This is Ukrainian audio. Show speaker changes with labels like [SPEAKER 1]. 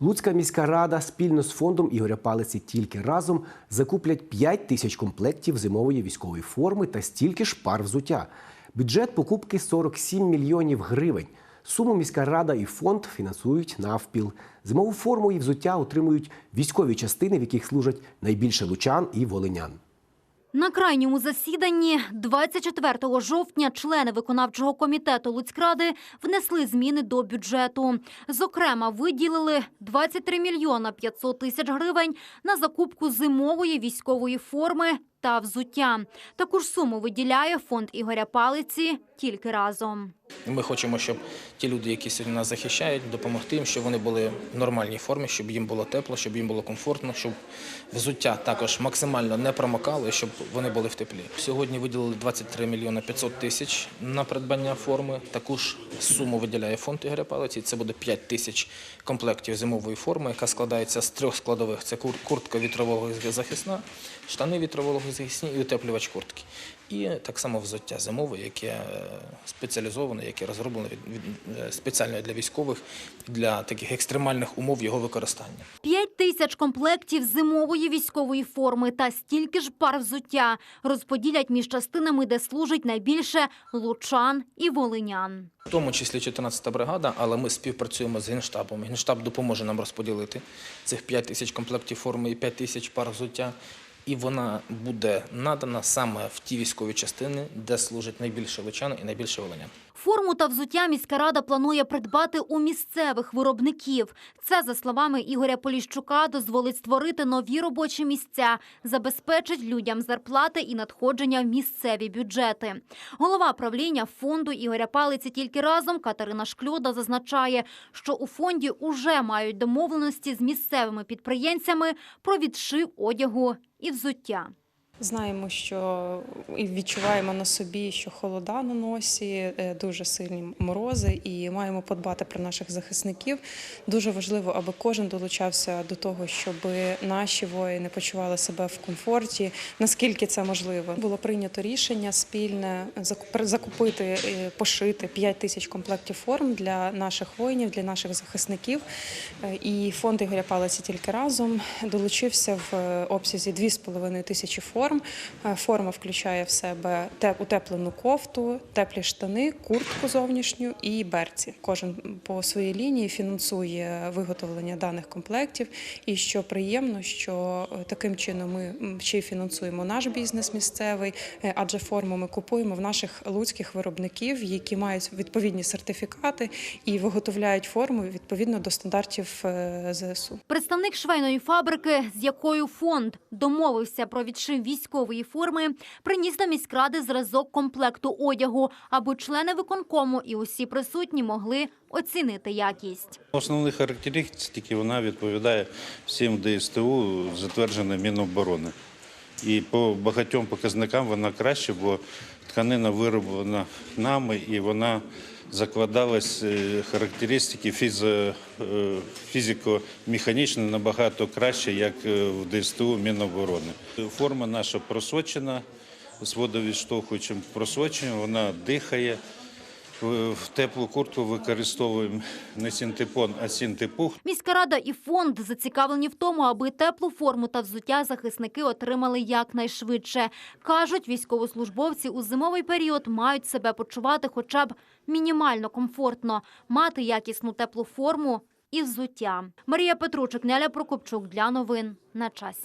[SPEAKER 1] Луцька міська рада спільно з фондом Ігоря Палиці тільки разом закуплять 5 тисяч комплектів зимової військової форми та стільки ж пар взуття. Бюджет покупки 47 мільйонів гривень. Суму міська рада і фонд фінансують навпіл. Зимову форму і взуття отримують військові частини, в яких служать найбільше лучан і волинян.
[SPEAKER 2] На крайньому засіданні 24 жовтня члени виконавчого комітету Луцькради внесли зміни до бюджету. Зокрема, виділили 23 мільйона 500 тисяч гривень на закупку зимової військової форми та взуття. Таку ж суму виділяє фонд Ігоря Палиці тільки разом.
[SPEAKER 3] Ми хочемо, щоб ті люди, які сьогодні нас захищають, допомогти їм, щоб вони були в нормальній формі, щоб їм було тепло, щоб їм було комфортно, щоб взуття також максимально не промокало, і щоб вони були в теплі. Сьогодні виділили 23 мільйони 500 тисяч на придбання форми. Таку ж суму виділяє фонд Ігоря Палиці. Це буде 5 тисяч комплектів зимової форми, яка складається з трьох складових: це кур- куртка вітрового захисна, штани вітрового захисні і утеплювач куртки. І так само взуття зимове, яке е, спеціалізоване, яке від, е, спеціально для військових для таких екстремальних умов його використання.
[SPEAKER 2] 5 тисяч комплектів зимової військової форми та стільки ж пар взуття розподілять між частинами, де служить найбільше лучан і волинян.
[SPEAKER 3] В тому числі 14-та бригада, але ми співпрацюємо з Генштабом. Генштаб допоможе нам розподілити цих 5 тисяч комплектів форми і 5 тисяч пар взуття. І вона буде надана саме в ті військові частини, де служить найбільше лучан і найбільше волинян.
[SPEAKER 2] Форму та взуття міська рада планує придбати у місцевих виробників. Це, за словами Ігоря Поліщука, дозволить створити нові робочі місця, забезпечить людям зарплати і надходження в місцеві бюджети. Голова правління фонду Ігоря Палиці тільки разом Катерина Шкльода зазначає, що у фонді уже мають домовленості з місцевими підприємцями про відшив одягу і взуття.
[SPEAKER 4] Знаємо, що і відчуваємо на собі, що холода на носі, е, дуже сильні морози, і маємо подбати про наших захисників. Дуже важливо, аби кожен долучався до того, щоб наші воїни почували себе в комфорті, наскільки це можливо. Було прийнято рішення спільне закуп- закупити, е, пошити 5 тисяч комплектів форм для наших воїнів, для наших захисників. Е, І фонд Ігоря Палиці тільки разом долучився в обсязі 2,5 тисячі форм. Е, Форма включає в себе те- утеплену кофту, теплі штани, куртку зовнішню і берці. Кожен по своїй лінії фінансує виготовлення даних комплектів. І що приємно, що е, таким чином ми ще й фінансуємо наш бізнес місцевий, е, адже форму ми купуємо в наших луцьких виробників, які мають відповідні сертифікати і виготовляють форму відповідно до стандартів ЗСУ.
[SPEAKER 2] Представник швейної фабрики, з якою фонд домовився про відшив військової форми, приніс до міськради зразок комплекту одягу, аби члени виконкому і усі присутні могли оцінити якість.
[SPEAKER 5] Основні характеристики вона відповідає всім ДСТУ, затвердженим Міноборони. І по багатьом показникам вона краще, бо тканина вироблена нами і вона закладалась е, характеристики е, фізико-механічно набагато краще, як е, в ДСТУ Міноборони. Форма наша просочена з водовідштовхуючим просоченням, вона дихає. В теплу куртку використовуємо не синтепон, а синтепух.
[SPEAKER 2] Міська рада і фонд зацікавлені в тому, аби теплу форму та взуття захисники отримали якнайшвидше. Кажуть, військовослужбовці у зимовий період мають себе почувати хоча б мінімально комфортно, мати якісну теплу форму і взуття. Марія Петручик, Неля Прокопчук для новин на часі.